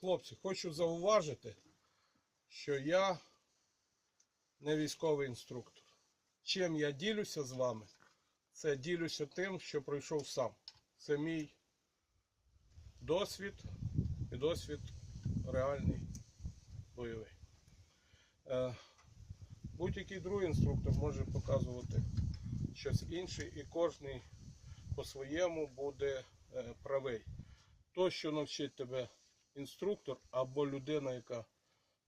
Хлопці, хочу зауважити, що я не військовий інструктор. Чим я ділюся з вами, це ділюся тим, що пройшов сам. Це мій досвід і досвід реальний бойовий. Е, Будь-який другий інструктор може показувати щось інше, і кожний по-своєму буде е, правий. То, що навчить тебе інструктор або людина, яка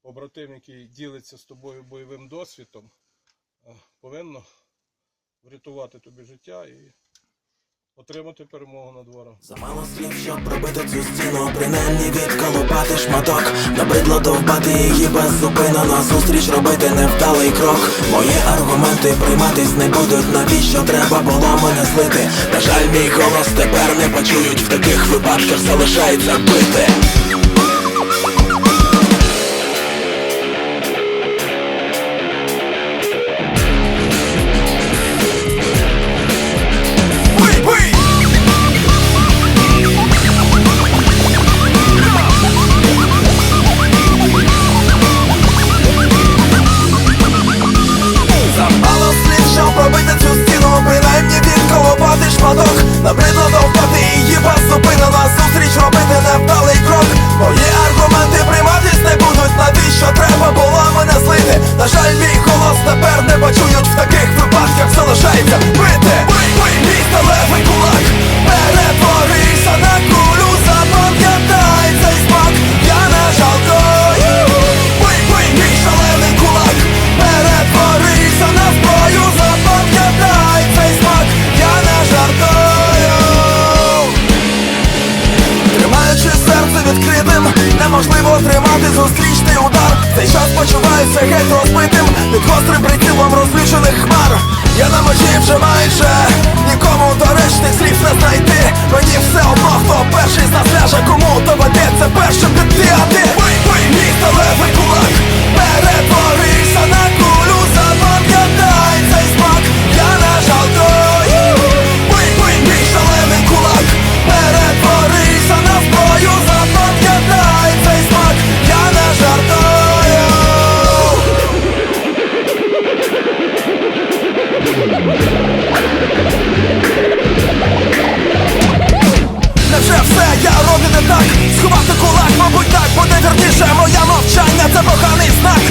побратим, який ділиться з тобою бойовим досвідом, е, повинно врятувати тобі життя і отримати перемогу над ворогом. Замало слів, щоб пробити цю стіну, принаймні відколупати шматок, набридло довбати її без беззупинено, зустріч робити невдалий крок. Мої аргументи прийматись не будуть, навіщо треба було мене злити. На жаль, мій голос тепер не почують, в таких випадках залишається бити. Відкритим, неможливо тримати зустрічний удар. Цей час почувається геть розбитим, під гострим прицілом розлючених хмар. Я на межі вже майже мовчання це